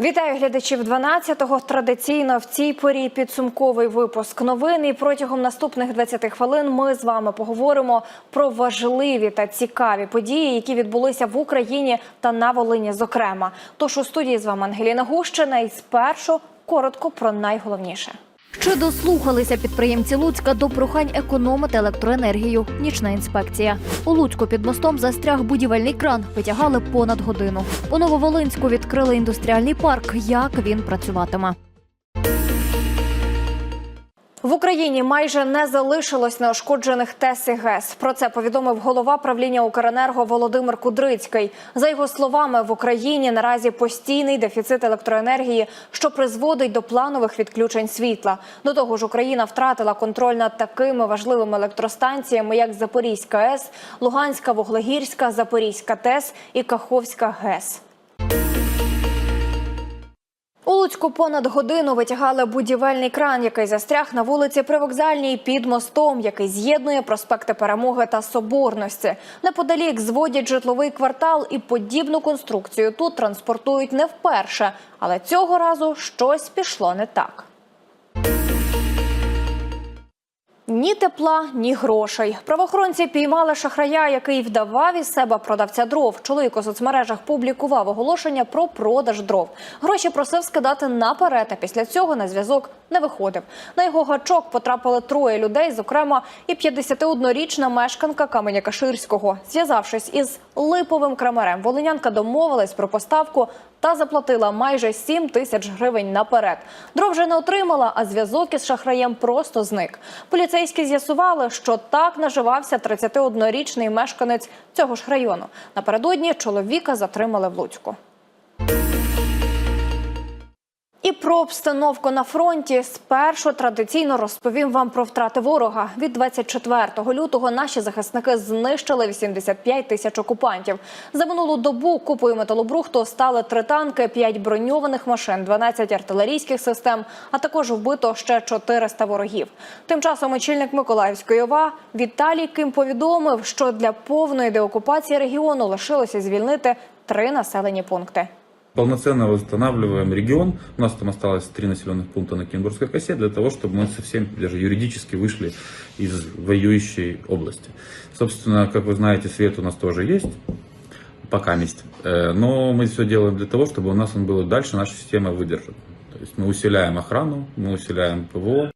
Вітаю глядачів 12-го. Традиційно в цій порі підсумковий випуск новин. І протягом наступних 20 хвилин ми з вами поговоримо про важливі та цікаві події, які відбулися в Україні та на Волині. Зокрема, тож у студії з вами Ангеліна Гущина. І спершу коротко про найголовніше. Чи дослухалися підприємці Луцька до прохань економити електроенергію? Нічна інспекція. У Луцьку під мостом застряг будівельний кран. Витягали понад годину. У Нововолинську відкрили індустріальний парк. Як він працюватиме? В Україні майже не залишилось неошкоджених ТЕС і ГЕС. Про це повідомив голова правління Укренерго Володимир Кудрицький. За його словами, в Україні наразі постійний дефіцит електроенергії, що призводить до планових відключень світла. До того ж, Україна втратила контроль над такими важливими електростанціями, як Запорізька АЕС, Луганська Вуглегірська, Запорізька ТЕС і Каховська ГЕС. Луцьку понад годину витягали будівельний кран, який застряг на вулиці Привокзальній під мостом, який з'єднує проспекти Перемоги та Соборності. Неподалік зводять житловий квартал і подібну конструкцію тут транспортують не вперше, але цього разу щось пішло не так. Ні тепла, ні грошей. Правоохоронці піймали шахрая, який вдавав із себе продавця дров. Чоловік у соцмережах публікував оголошення про продаж дров. Гроші просив скидати наперед, а після цього на зв'язок не виходив. На його гачок потрапили троє людей, зокрема і 51-річна мешканка Каменя-Каширського. Зв'язавшись із липовим крамарем, волинянка домовилась про поставку та заплатила майже 7 тисяч гривень наперед. Дров вже не отримала, а зв'язок із шахраєм просто зник. Поліцейські з'ясували, що так наживався 31-річний мешканець цього ж району. Напередодні чоловіка затримали в Луцьку. Про обстановку на фронті спершу традиційно розповім вам про втрати ворога. Від 24 лютого наші захисники знищили 85 тисяч окупантів. За минулу добу купою металобрухту стали три танки, 5 броньованих машин, 12 артилерійських систем, а також вбито ще 400 ворогів. Тим часом очільник Миколаївської ОВА Віталій Ким повідомив, що для повної деокупації регіону лишилося звільнити три населені пункти. Полноценно восстанавливаем регион. У нас там осталось три населенных пункта на Кенбургской косе для того, чтобы мы совсем даже юридически вышли из воюющей области. Собственно, как вы знаете, свет у нас тоже есть, пока есть. Э, Но мы все делаем для того, чтобы у нас он был дальше, наша система выдержит. То есть мы усиляем охрану, мы усиляем ПВО,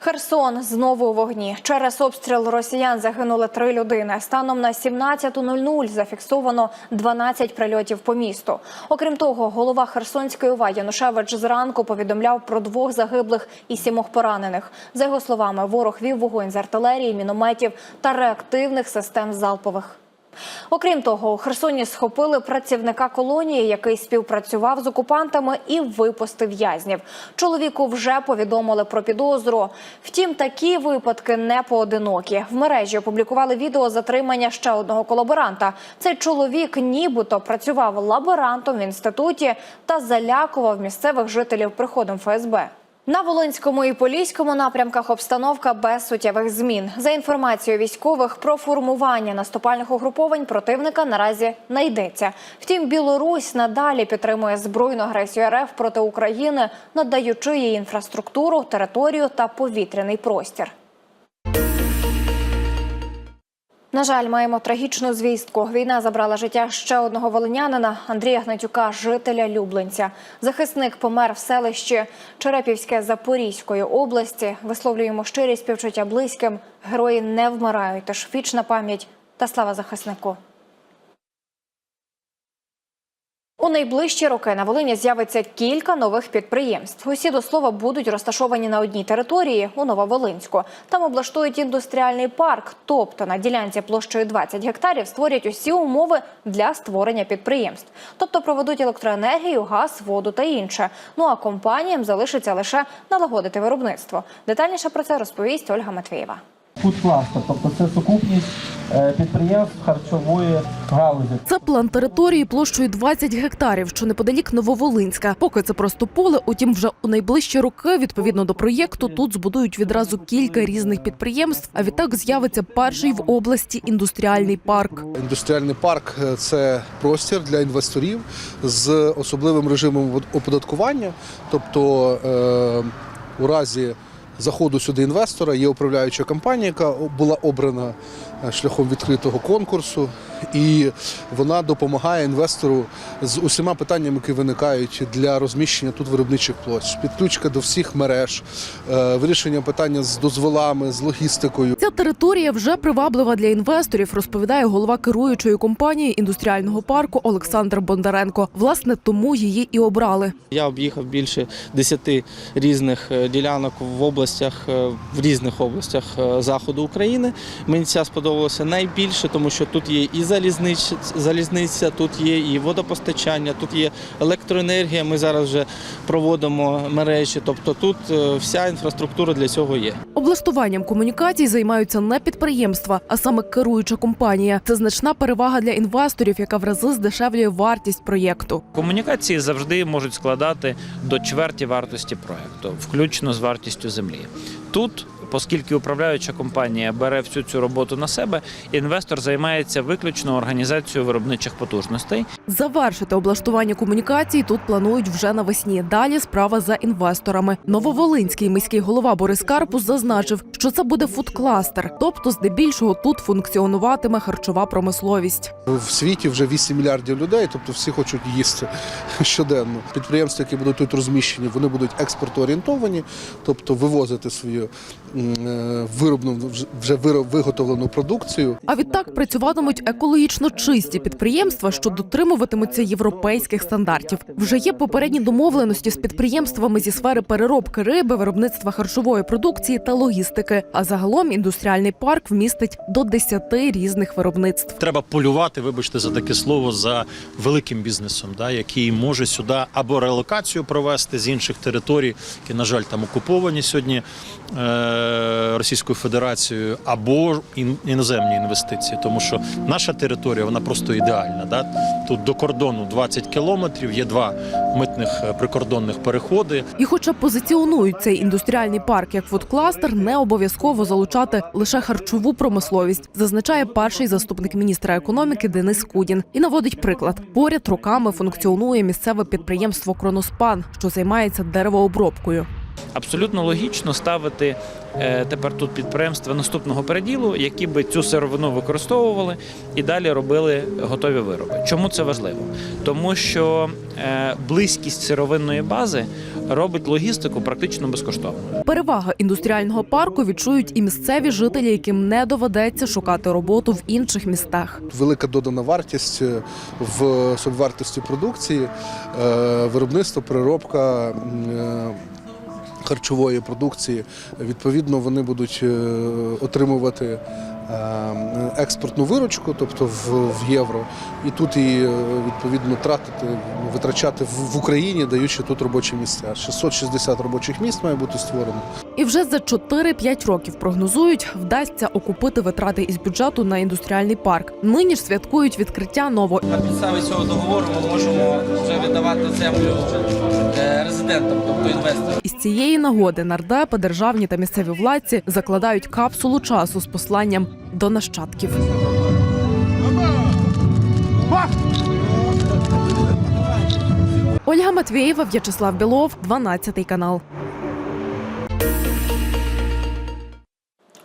Херсон знову у вогні. Через обстріл росіян загинули три людини. Станом на 17.00 зафіксовано 12 прильотів по місту. Окрім того, голова Херсонської ОВА Янушевич зранку повідомляв про двох загиблих і сімох поранених. За його словами, ворог вів вогонь з артилерії, мінометів та реактивних систем залпових. Окрім того, у Херсоні схопили працівника колонії, який співпрацював з окупантами і випустив в'язнів. Чоловіку вже повідомили про підозру. Втім, такі випадки не поодинокі. В мережі опублікували відео затримання ще одного колаборанта. Цей чоловік нібито працював лаборантом в інституті та залякував місцевих жителів приходом ФСБ. На Волинському і Поліському напрямках обстановка без суттєвих змін. За інформацією військових про формування наступальних угруповань противника наразі не йдеться. Втім, Білорусь надалі підтримує збройну агресію РФ проти України, надаючи їй інфраструктуру, територію та повітряний простір. На жаль, маємо трагічну звістку. Війна забрала життя ще одного волинянина Андрія Гнатюка, жителя Люблинця. Захисник помер в селищі Черепівське Запорізької області. Висловлюємо щирі співчуття близьким. Герої не вмирають. Тож вічна пам'ять та слава захиснику. У найближчі роки на Волині з'явиться кілька нових підприємств. Усі до слова будуть розташовані на одній території у Нововолинську. Там облаштують індустріальний парк, тобто на ділянці площею 20 гектарів створять усі умови для створення підприємств. Тобто проведуть електроенергію, газ, воду та інше. Ну а компаніям залишиться лише налагодити виробництво. Детальніше про це розповість Ольга Матвієва. Фудкластер, тобто це сукупність е, підприємств харчової галузі. Це план території площею 20 гектарів, що неподалік Нововолинська. Поки це просто поле, утім, вже у найближчі роки, відповідно до проєкту, тут збудують відразу кілька різних підприємств. А відтак з'явиться перший в області індустріальний парк. Індустріальний парк е, це простір для інвесторів з особливим режимом оподаткування. Тобто е, у разі заходу сюди інвестора є управляюча компанія, яка була обрана шляхом відкритого конкурсу, і вона допомагає інвестору з усіма питаннями, які виникають для розміщення тут виробничих площ, підключка до всіх мереж, е, вирішення питання з дозволами, з логістикою. Ця територія вже приваблива для інвесторів, розповідає голова керуючої компанії індустріального парку Олександр Бондаренко. Власне, тому її і обрали. Я об'їхав більше 10 різних е, ділянок в областях, е, в різних областях заходу України. Мені ця сподобалася найбільше, тому що тут є і залізниця, залізниця, тут є і водопостачання, тут є електроенергія. Ми зараз вже проводимо мережі. Тобто тут е, вся інфраструктура для цього є. Облаштуванням комунікацій займаються не підприємства, а саме керуюча компанія. Це значна перевага для інвесторів, яка в рази здешевлює вартість проєкту. Комунікації завжди можуть складати до чверті вартості проекту, включно з вартістю землі. Тут, оскільки управляюча компанія бере всю цю роботу на себе, інвестор займається виключно організацією виробничих потужностей. Завершити облаштування комунікацій тут планують вже навесні. Далі справа за інвесторами. Нововолинський міський голова Борис Карпус зазначив, що це буде фудкластер, тобто здебільшого тут функціонуватиме харчова промисловість. В світі вже 8 мільярдів людей, тобто всі хочуть їсти щоденно. Підприємства, які будуть тут розміщені, вони будуть експортоорієнтовані, тобто вивозити свою виробну вже- вже виготовлену продукцію. А відтак працюватимуть екологічно чисті підприємства, що дотримуватимуться європейських стандартів. Вже є попередні домовленості з підприємствами зі сфери переробки риби, виробництва харчової продукції та логістики. А загалом індустріальний парк вмістить до 10 різних виробництв. Треба полювати, вибачте за таке слово, за великим бізнесом, да, який може сюди або релокацію провести з інших територій, які, на жаль, там окуповані сьогодні е, Російською Федерацією, або іноземні інвестиції. Тому що наша територія вона просто ідеальна. Да? Тут до кордону 20 кілометрів, є два митних е, прикордонних переходи. І, хоча позиціонують цей індустріальний парк як фудкластер, не обов'язково залучати лише харчову промисловість, зазначає перший заступник міністра економіки Денис Кудін і наводить приклад. Поряд роками функціонує місцеве підприємство Кроноспан, що займається деревообробкою. Абсолютно логічно ставити е, тепер тут підприємства наступного переділу, які би цю сировину використовували і далі робили готові вироби. Чому це важливо? Тому що е, близькість сировинної бази робить логістику практично безкоштовною. Перевага індустріального парку відчують і місцеві жителі, яким не доведеться шукати роботу в інших містах. Велика додана вартість е, в собівартості продукції, виробництво, переробка. Харчової продукції відповідно вони будуть е, отримувати експортну виручку, тобто в, в євро, і тут і е, відповідно тратити, витрачати в, в Україні, даючи тут робочі місця. 660 робочих місць має бути створено. І вже за 4-5 років прогнозують, вдасться окупити витрати із бюджету на індустріальний парк. Нині ж святкують відкриття нового На підставі цього договору ми можемо вже видавати землю е, резидентам, тобто інвесторам. Із цієї нагоди нардепи, державні та місцеві владці закладають капсулу часу з посланням до нащадків. Ольга Матвієва, В'ячеслав Білов, 12 канал.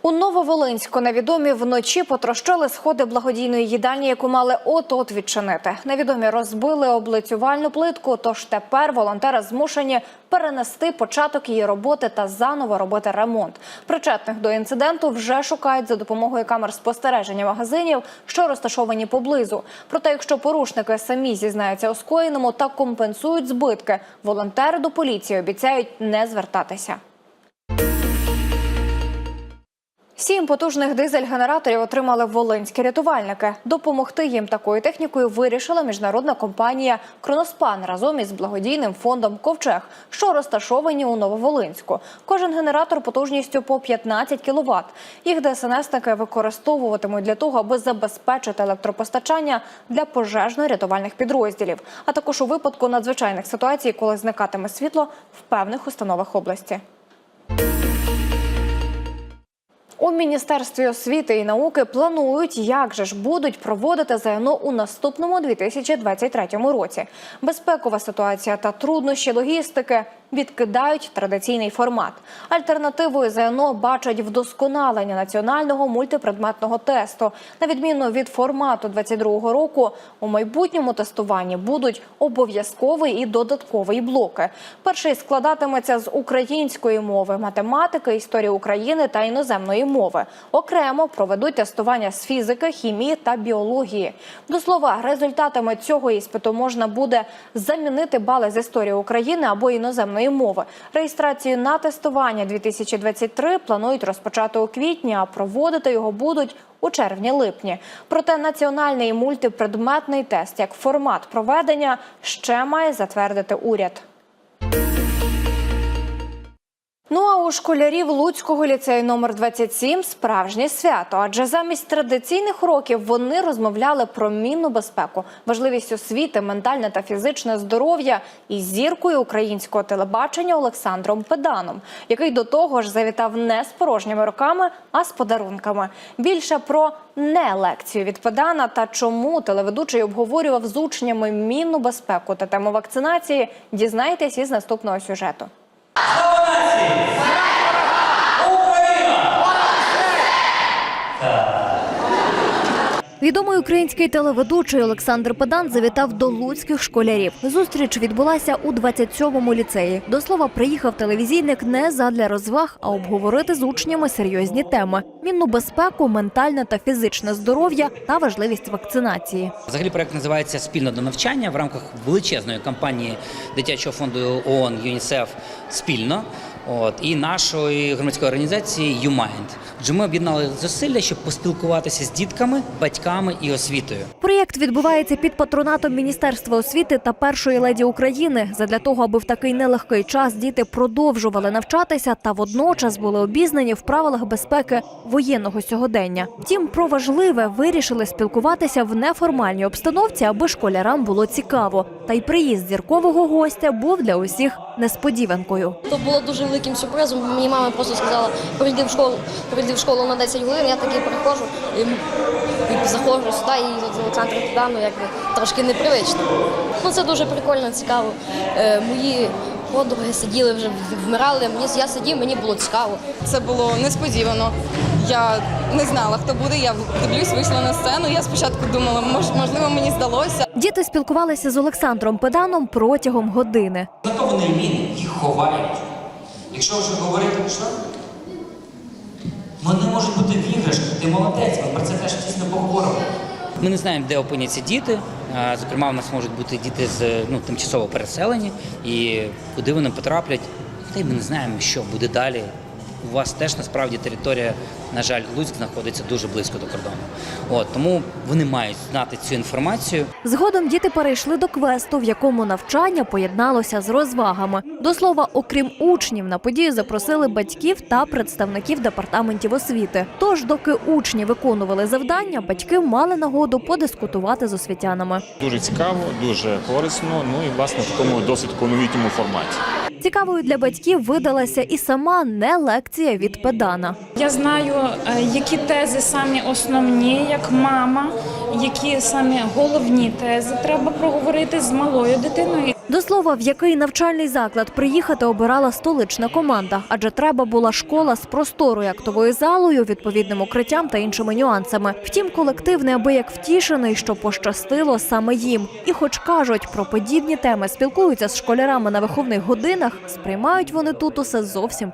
У Нововолинську невідомі вночі потрощили сходи благодійної їдальні, яку мали от-от відчинити. Невідомі розбили облицювальну плитку. Тож тепер волонтери змушені перенести початок її роботи та заново робити ремонт. Причетних до інциденту вже шукають за допомогою камер спостереження магазинів, що розташовані поблизу. Проте, якщо порушники самі зізнаються у скоєному та компенсують збитки, волонтери до поліції обіцяють не звертатися. Сім потужних дизель-генераторів отримали волинські рятувальники. Допомогти їм такою технікою вирішила міжнародна компанія Кроноспан разом із благодійним фондом Ковчег, що розташовані у Нововолинську. Кожен генератор потужністю по 15 кВт. Їх ДСНСники використовуватимуть для того, аби забезпечити електропостачання для пожежно-рятувальних підрозділів, а також у випадку надзвичайних ситуацій, коли зникатиме світло в певних установах області. У міністерстві освіти і науки планують, як же ж будуть проводити ЗНО у наступному 2023 році. Безпекова ситуація та труднощі логістики відкидають традиційний формат. Альтернативою ЗНО бачать вдосконалення національного мультипредметного тесту. На відміну від формату 22 року, у майбутньому тестуванні будуть обов'язковий і додатковий блоки. Перший складатиметься з української мови, математики, історії України та іноземної мови. Окремо проведуть тестування з фізики, хімії та біології. До слова, результатами цього іспиту можна буде замінити бали з історії України або іноземної мови. Реєстрацію на тестування 2023 планують розпочати у квітні, а проводити його будуть у червні-липні. Проте національний мультипредметний тест як формат проведення ще має затвердити уряд. Ну а у школярів Луцького ліцею номер 27 справжнє свято, адже замість традиційних уроків вони розмовляли про мінну безпеку, важливість освіти, ментальне та фізичне здоров'я із зіркою українського телебачення Олександром Педаном, який до того ж завітав не з порожніми руками, а з подарунками. Більше про не лекцію від Педана та чому телеведучий обговорював з учнями мінну безпеку та тему вакцинації. Дізнайтесь із наступного сюжету. صلواتي Відомий український телеведучий Олександр Педан завітав до луцьких школярів. Зустріч відбулася у 27-му ліцеї. До слова, приїхав телевізійник не задля розваг, а обговорити з учнями серйозні теми: мінну безпеку, ментальне та фізичне здоров'я та важливість вакцинації. Взагалі проект називається Спільно до навчання в рамках величезної кампанії дитячого фонду ООН ЮНІСЕФ спільно. От і нашої громадської організації «Юмайнд». Отже, ми об'єднали зусилля, щоб поспілкуватися з дітками, батьками і освітою. Проєкт відбувається під патронатом Міністерства освіти та першої леді України задля того, аби в такий нелегкий час діти продовжували навчатися та водночас були обізнані в правилах безпеки воєнного сьогодення. Втім, про важливе вирішили спілкуватися в неформальній обстановці, аби школярам було цікаво. Та й приїзд зіркового гостя був для усіх несподіванкою. То було дуже великим сюрпризом. Мені мама просто сказала, прийди в школу, прийди в школу на 10 хвилин. Я такий приходжу і, і заходжу сюди, і з Олександром Педану якби трошки непривично. Ну це дуже прикольно, цікаво. Е, мої подруги сиділи вже вмирали. Мені я сидів, мені було цікаво. Це було несподівано. Я не знала, хто буде. Я дивлюсь, вийшла на сцену. Я спочатку думала, мож, можливо, мені здалося. Діти спілкувалися з Олександром Педаном протягом години. Зато вони міни їх ховають. Якщо вже говорити, що не можуть бути віграшки, ти молодець, ми про це теж тісно поговоримо. Ми не знаємо, де опиняться діти. Зокрема, у нас можуть бути діти з ну, тимчасово переселені, і куди вони потраплять, та й ми не знаємо, що буде далі. У вас теж насправді територія, на жаль, Луцьк знаходиться дуже близько до кордону. От тому вони мають знати цю інформацію. Згодом діти перейшли до квесту, в якому навчання поєдналося з розвагами. До слова, окрім учнів, на подію запросили батьків та представників департаментів освіти. Тож, доки учні виконували завдання, батьки мали нагоду подискутувати з освітянами. Дуже цікаво, дуже корисно. Ну і власне в такому досить новітньому форматі. Цікавою для батьків видалася і сама не лекція від педана. Я знаю, е, які тези самі основні, як мама, які самі головні тези треба проговорити з малою дитиною. До слова, в який навчальний заклад приїхати обирала столична команда, адже треба була школа з просторою актовою залою, відповідним укриттям та іншими нюансами. Втім, колектив неабияк втішений, що пощастило саме їм. І, хоч кажуть про подібні теми, спілкуються з школярами на виховних годинах, сприймають вони тут усе зовсім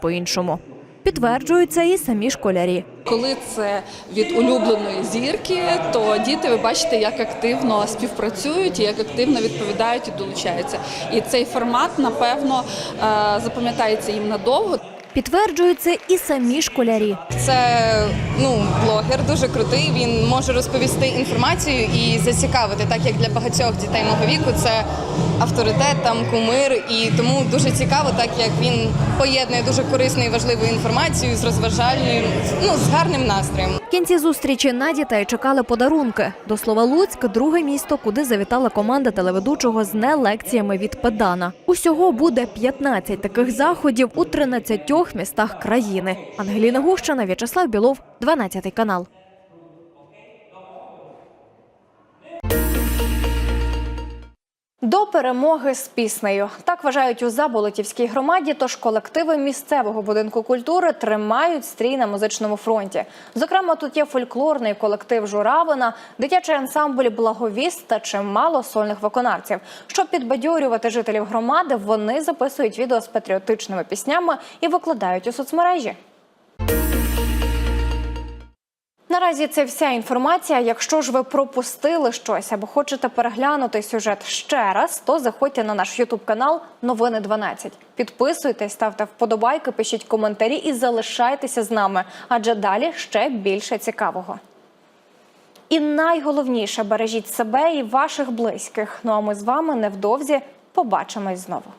по-іншому. Підтверджуються і самі школярі. Коли це від улюбленої зірки, то діти ви бачите, як активно співпрацюють як активно відповідають і долучаються. І цей формат, напевно, е, запам'ятається їм надовго. Підтверджують це і самі школярі. Це ну блогер дуже крутий. Він може розповісти інформацію і зацікавити, так як для багатьох дітей мого віку це авторитет, там кумир, і тому дуже цікаво, так як він поєднує дуже корисну і важливу інформацію з розважальною, ну з гарним настроєм. В кінці зустрічі на дітей чекали подарунки. До слова, Луцьк друге місто, куди завітала команда телеведучого з нелекціями від педана. Усього буде 15 таких заходів у 13 містах країни. Ангеліна Гущина, В'ячеслав Білов, 12 канал. До перемоги з піснею так вважають у Заболотівській громаді. Тож колективи місцевого будинку культури тримають стрій на музичному фронті. Зокрема, тут є фольклорний колектив Журавина, дитячий ансамбль Благовіст та чимало сольних виконавців. Щоб підбадьорювати жителів громади, вони записують відео з патріотичними піснями і викладають у соцмережі. Наразі це вся інформація. Якщо ж ви пропустили щось або хочете переглянути сюжет ще раз, то заходьте на наш Ютуб канал Новини 12. Підписуйтесь, ставте вподобайки, пишіть коментарі і залишайтеся з нами, адже далі ще більше цікавого. І найголовніше бережіть себе і ваших близьких. Ну а ми з вами невдовзі побачимось знову.